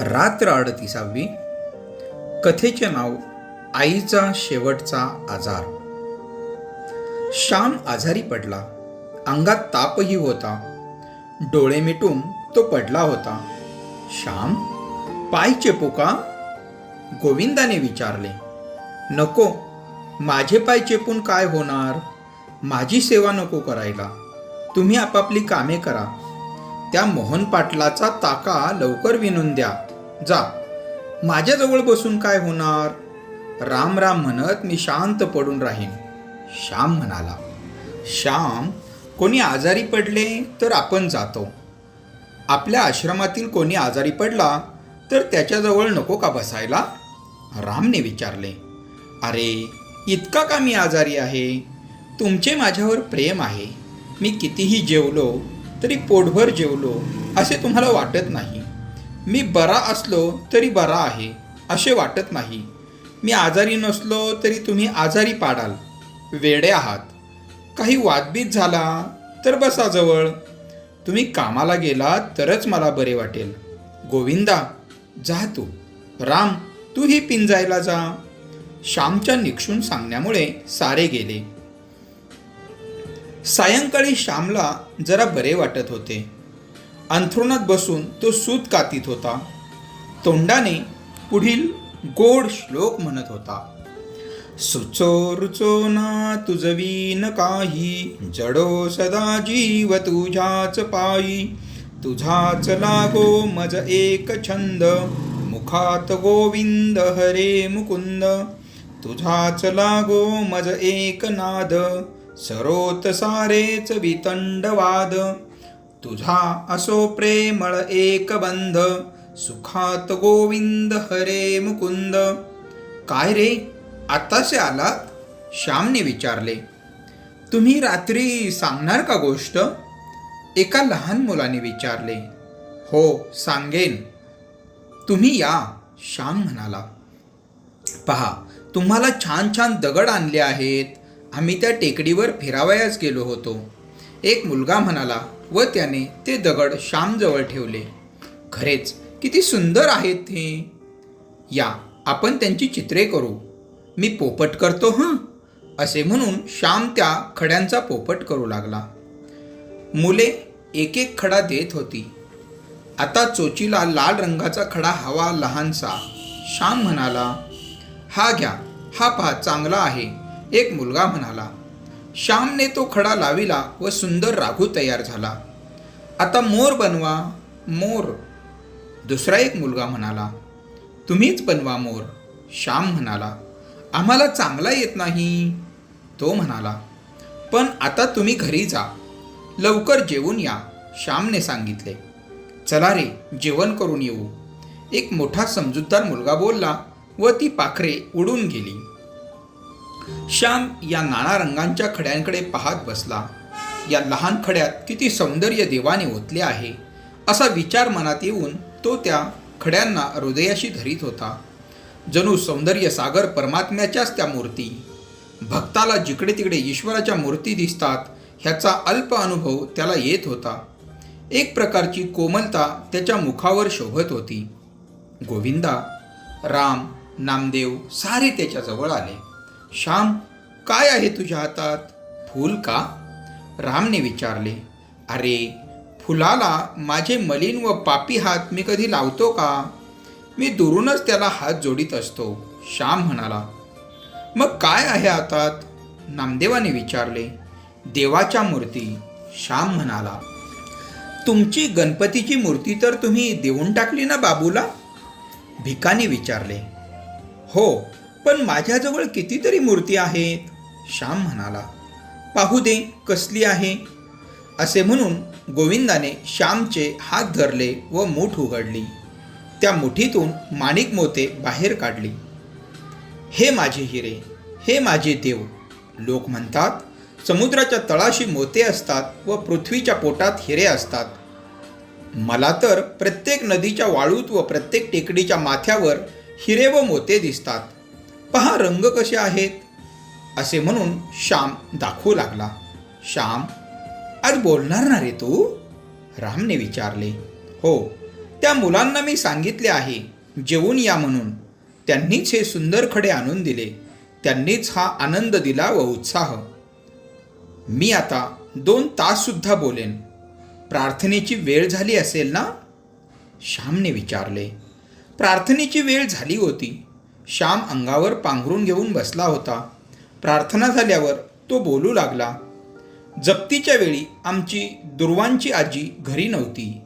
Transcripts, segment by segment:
रात्र अडतीसावी. कथेचे नाव आईचा शेवटचा आजार. श्याम आजारी पडला. अंगात तापही होता. डोळे मिटून तो पडला होता. श्याम पाय चेपू का? गोविंदाने विचारले. नको. माझे पाय चेपून काय होणार? माझी सेवा नको करायला. तुम्ही आपापली कामे करा. त्या मोहन पाटलाचा ताका लवकर विणून द्या. जा. माझ्याजवळ बसून काय होणार? राम राम म्हणत मी शांत पडून राहीन. श्याम म्हणाला श्याम कोणी आजारी पडले तर आपण जातो. आपल्या आश्रमातील कोणी आजारी पडला तर त्याच्याजवळ नको का बसायला? रामने विचारले अरे इतका का मी आजारी आहे? तुमचे माझ्यावर प्रेम आहे. मी कितीही जेवलो तरी पोटभर जेवलो असे तुम्हाला वाटत नाही. मी बरा असलो तरी बरा आहे असे वाटत नाही. मी आजारी नसलो तरी तुम्ही आजारी पाडाल. वेडे आहात. काही वादबीत झाला तर बसा जवळ. तुम्ही कामाला गेला तरच मला बरे वाटेल. गोविंदा जा तू. राम तूही पिंजायला जा. श्यामच्या निक्षून सांगण्यामुळे सारे गेले. सायंकाळी श्यामला जरा बरे वाटत होते. अंथरुणात बसून तो सूत कातीत होता. तोंडाने पुढील गोड श्लोक म्हणत होता. सुचो रुचो ना तुझवीन काही जडो सदा जीव तुझ्याच पायी. तुझाच लागो मज एक छंद मुखात गोविंद हरे मुकुंद. तुझाच लागो मज एक नाद सरोत सारेच वितंडवाद. तुझा असो प्रेमळ एक बंध सुखात गोविंद हरे मुकुंद. काय रे आतासे आलात? श्यामने विचारले. तुम्ही रात्री सांगणार का गोष्ट? एका लहान मुलाने विचारले. हो सांगेन. तुम्ही या श्याम म्हणाला. पहा तुम्हाला छान छान दगड आणले आहेत. आम्ही त्या टेकडीवर फिरावयास गेलो होतो. एक मुलगा म्हणाला व त्याने ते दगड श्यामजवळ ठेवले. खरेच किती सुंदर आहेत ते या आपण त्यांची चित्रे करू. मी पोपट करतो हं असे म्हणून श्याम त्या खड्यांचा पोपट करू लागला. मुले एक एक खडा देत होती. आता चोचीला लाल रंगाचा खडा हवा लहानसा. श्याम म्हणाला हा घ्या हा पहा चांगला आहे. एक मुलगा म्हणाला श्यामने तो खडा लाविला व सुंदर राघू तयार झाला. आता मोर बनवा मोर. दुसरा एक मुलगा म्हणाला तुम्हीच बनवा मोर. श्याम म्हणाला आम्हाला चांगला येत नाही. तो म्हणाला पण आता तुम्ही घरी जा लवकर जेवून या. श्यामने सांगितले चला रे जेवण करून येऊ. एक मोठा समजूतदार मुलगा बोलला व ती पाखरे उडून गेली. श्याम या नाना रंगांच्या खड्यांकडे पाहत बसला. या लहान खड्यात किती सौंदर्य देवाने ओतले आहे असा विचार मनात येऊन तो त्या खड्यांना हृदयाशी धरीत होता. जणू सौंदर्य सागर परमात्म्याच्याच त्या मूर्ती. भक्ताला जिकडे तिकडे ईश्वराच्या मूर्ती दिसतात ह्याचा अल्प अनुभव त्याला येत होता. एक प्रकारची कोमलता त्याच्या मुखावर शोभत होती. गोविंदा राम नामदेव सारे त्याच्याजवळ आले. श्याम काय आहे तुझ्या हातात? फूल का? रामने विचारले अरे फुलाला माझे मलिन व पापी हात मी कधी लावतो का? मी दुरूनच त्याला हात जोडीत असतो श्याम म्हणाला. मग काय आहे हातात? नामदेवाने विचारले. देवाच्या मूर्ती श्याम म्हणाला. तुमची गणपतीची मूर्ती तर तुम्ही देऊन टाकली ना बाबूला? भिकाने विचारले. हो पण माझ्याजवळ कितीतरी मूर्ती आहेत? श्याम म्हणाला पाहू दे कसली आहे. असे म्हणून गोविंदाने श्यामचे हात धरले व मूठ उघडली. त्या मुठीतून माणिक मोते बाहेर काढली. हे माझे हिरे हे माझे देव लोक म्हणतात समुद्राच्या तळाशी मोते असतात व पृथ्वीच्या पोटात हिरे असतात. मला तर प्रत्येक नदीच्या वाळूत व प्रत्येक टेकडीच्या माथ्यावर हिरे व मोते दिसतात. पहा रंग कसे आहेत. असे म्हणून श्याम दाखवू लागला. श्याम आज बोलणार ना रे तू? रामने विचारले. हो त्या मुलांना मी सांगितले आहे जेवून या म्हणून. त्यांनीच हे सुंदर खडे आणून दिले. त्यांनीच हा आनंद दिला व उत्साह. मी आता दोन ताससुद्धा बोलेन. प्रार्थनेची वेळ झाली असेल ना? श्यामने विचारले. प्रार्थनेची वेळ झाली होती. श्याम अंगावर पांघरून घेऊन बसला होता. प्रार्थना झाल्यावर तो बोलू लागला जप्तीच्या वेळी आमची दुर्वांची आजी घरी नव्हती.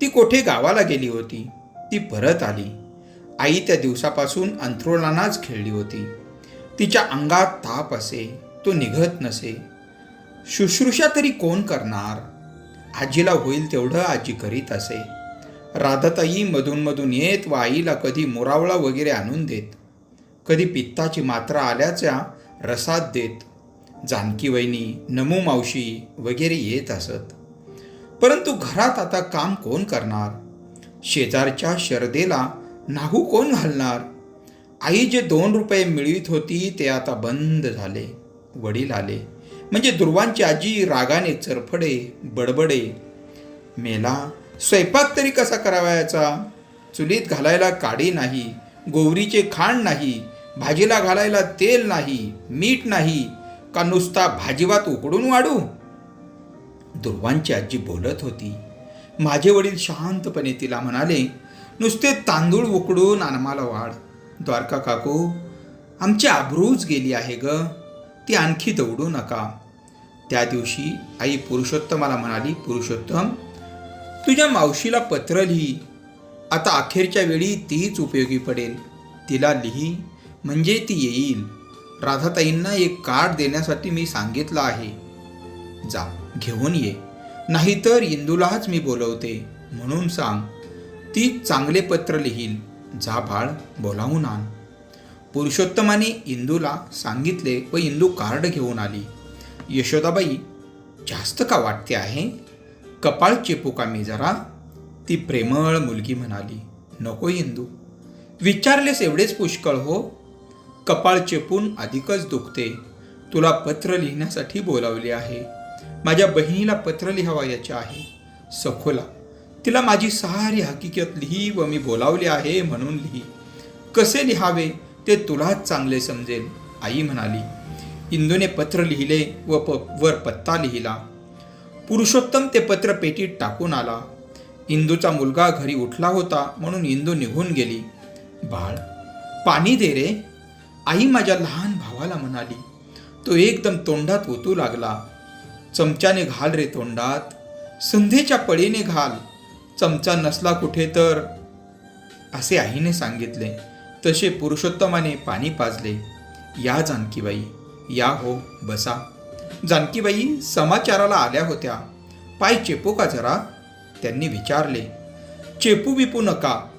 ती कोठे गावाला गेली होती? ती परत आली. आई त्या दिवसापासून अंथरुणानाच खेळली होती. तिच्या अंगात ताप असे तो निघत नसे. शुश्रूषा तरी कोण करणार? आजीला होईल तेवढं आजी करीत असे. राधाताई मधूनमधून येत व आईला कधी मोरावळा वगैरे आणून देत. कधी पित्ताची मात्रा आल्याच्या रसात देत जानकी वहिनी नमू मावशी वगैरे येत असत. परंतु घरात आता काम कोण करणार? शेजारच्या शरदेला नाहू कोण घालणार? आई जे दोन रुपये मिळवीत होती ते आता बंद झाले. वडील आले. म्हणजे दुर्वांची आजी रागाने चरफडे बडबडे. मेला स्वयंपाक तरी कसा करावायचा? चुलीत घालायला काडी नाही गोवरीचे खाण नाही भाजीला घालायला तेल नाही मीठ नाही का नुसता भाजीवात उकडून वाढू? दुर्वांची आजी बोलत होती. माझे वडील शांतपणे तिला म्हणाले नुसते तांदूळ उकडून आम्हाला वाढ. द्वारका काकू आमची आबरूच गेली आहे ग. ती आणखी दौडू नका. त्या दिवशी आई पुरुषोत्तमाला म्हणाली पुरुषोत्तम तुझ्या मावशीला पत्र लिही. आता अखेरच्या वेळी तीच उपयोगी पडेल. तिला लिही. म्हणजे ती येईल. राधाताईंना एक कार्ड देण्यासाठी मी सांगितलं आहे. जा घेऊन ये. नाहीतर इंदूलाच मी बोलवते. म्हणून सांग. ती चांगले पत्र लिहील. जा बाळ बोलावून आण. पुरुषोत्तमाने इंदूला सांगितले व इंदू कार्ड घेऊन आली. यशोदाबाई जास्त का वाटते आहे? कपाळ चेपू का मी जरा? ती प्रेमळ मुलगी म्हणाली. नको इंदू. विचारलेस एवढेच पुष्कळ हो? कपाळ चेपून अधिकच दुखते. तुला पत्र लिहिण्यासाठी बोलावले आहे. माझ्या बहिणीला पत्र लिहावयाचे आहे. सखोला तिला माझी सारी हकीकत लिही व मी बोलावले आहे म्हणून लिही. कसे लिहावे ते तुलाच चांगले समजेल आई म्हणाली. इंदूने पत्र लिहिले व प वर पत्ता लिहिला. पुरुषोत्तम ते पत्र पेटीत टाकून आला. इंदूचा मुलगा घरी उठला होता म्हणून इंदू निघून गेली. बाळ पाणी दे रे. आई माझ्या लहान भावाला म्हणाली तो एकदम तोंडात ओतू लागला. चमच्याने घाल रे तोंडात. संधीच्या पळीने घाल. चमचा नसला कुठे तर. असे आईने सांगितले. तसे पुरुषोत्तमाने पाणी पाजले. या जानकीबाई या हो बसा. जानकीबाई समाचाराला आल्या होत्या. पाय चेपू का जरा? त्यांनी विचारले. चेपू बिपू नका.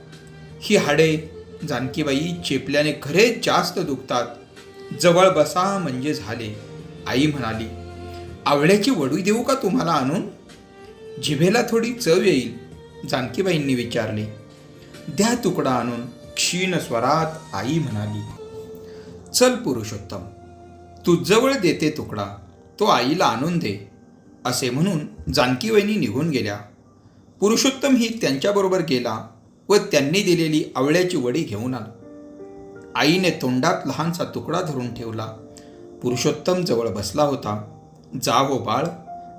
ही हाडे जानकीबाई चेपल्याने खरे जास्त दुखतात. जवळ बसा म्हणजे झाले. आई म्हणाली आवळ्याची वडू देऊ का तुम्हाला आणून? जिभेला थोडी चव येईल. जानकीबाईंनी विचारले द्या तुकडा आणून. क्षीण स्वरात आई म्हणाली चल पुरुषोत्तम तू जवळ देते तुकडा तो आईला आणून दे. असे म्हणून जानकीबाईंनी निघून गेल्या. पुरुषोत्तम ही त्यांच्याबरोबर गेला. व त्यांनी दिलेली आवळ्याची वडी घेऊन आलो. आईने तोंडात लहानसा तुकडा धरून ठेवला. पुरुषोत्तम जवळ बसला होता. जा हो बाळ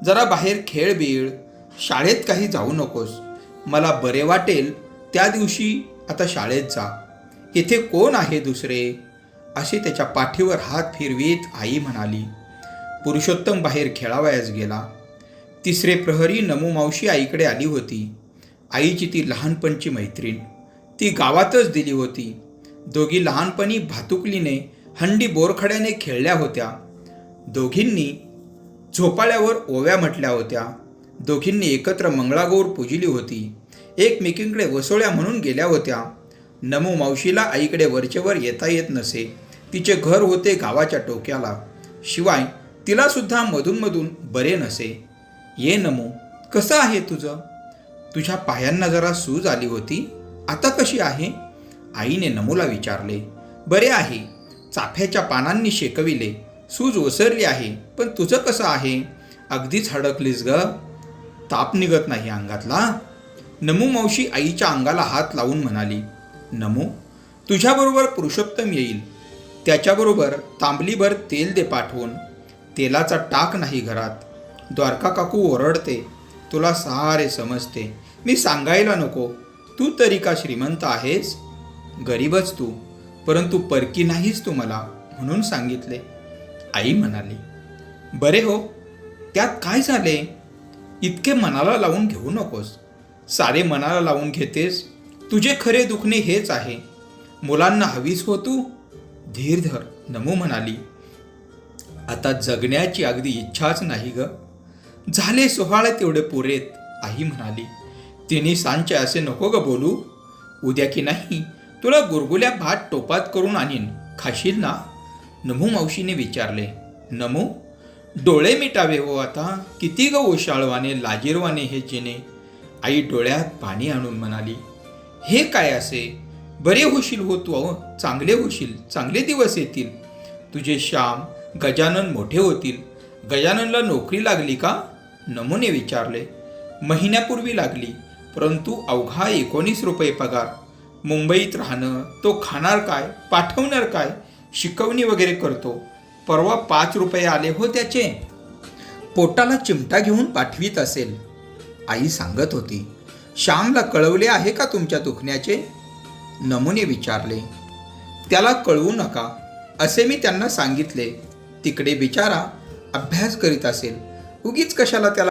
जरा बाहेर खेळ बिळ. शाळेत काही जाऊ नकोस. मला बरे वाटेल. त्या दिवशी आता शाळेत जा. इथे कोण आहे दुसरे? असे त्याच्या पाठीवर हात फिरवीत आई म्हणाली. पुरुषोत्तम बाहेर खेळावयास गेला. तिसरे प्रहरी नमू मावशी आईकडे आली होती. आईची ती लहानपणची मैत्रीण. ती गावातच दिली होती. दोघी लहानपणी भातुकलीने हंडी बोरखड्याने खेळल्या होत्या. दोघींनी झोपाळ्यावर ओव्या म्हटल्या होत्या. दोघींनी एकत्र मंगळागौर पूजली होती. एकमेकींकडे वसोळ्या म्हणून गेल्या होत्या. नमू मावशीला आईकडे वरचेवर येता येत नसे. तिचे घर होते गावाच्या टोक्याला शिवाय तिलासुद्धा मधूनमधून बरे नसे. ये नमू कसं आहे तुझं? तुझ्या पायांना जरा सूज आली होती. आता कशी आहे? आईने नमूला विचारले. बरे आहे. चाफ्याच्या पानांनी शेकविले. सूज ओसरली आहे. पण तुझं कसं आहे? अगदीच हडकलीस ग. ताप निघत नाही अंगातला. नमू मावशी आईच्या अंगाला हात लावून म्हणाली नमू तुझ्याबरोबर पुरुषोत्तम येईल. त्याच्याबरोबर तांबलीभर तेल दे पाठवून. तेलाचा टाक नाही घरात. द्वारका काकू ओरडते. तुला सारे समजते. मी सांगायला नको. तू तरी का श्रीमंत आहेस? गरीबच तू. परंतु परकी नाहीस तू मला म्हणून सांगितले. आई म्हणाली बरे हो. त्यात काय झाले? इतके मनाला लावून घेऊ नकोस. सारे मनाला लावून घेतेस. तुझे खरे दुखणे हेच आहे. मुलांना हवीस हो तू? धीर धर नमू म्हणाली. आता जगण्याची अगदी इच्छाच नाही ग. झाले सोहाळे तेवढे पुरेत आई म्हणाली. तिने सांचे असे नको ग बोलू. उद्या की नाही तुला गुरगुल्या भात टोपात करून आणीन. खाशील ना? नमू मावशीने विचारले. नमू? डोळे मिटावे हो आता. किती ग ओशाळवाने लाजीरवाने हे जिने. आई डोळ्यात पाणी आणून म्हणाली. हे काय असे? बरे होशील हो तू अहो, चांगले होशील. चांगले दिवस येतील. तुझे श्याम गजानन मोठे होतील. गजाननला नोकरी लागली का? नमुने विचारले महिन्यापूर्वी लागली परंतु अवघा एकोणीस रुपये पगार. मुंबईत राहणं तो खाणार काय पाठवणार काय शिकवणी वगैरे करतो. परवा पाच रुपये आले हो त्याचे पोटाला चिमटा घेऊन पाठवीत असेल. आई सांगत होती. श्यामला कळवले आहे का तुमच्या दुखण्याचे? नमुने विचारले. त्याला कळवू नका असे मी त्यांना सांगितले. तिकडे बिचारा अभ्यास करीत असेल. उगीच कशाला त्याला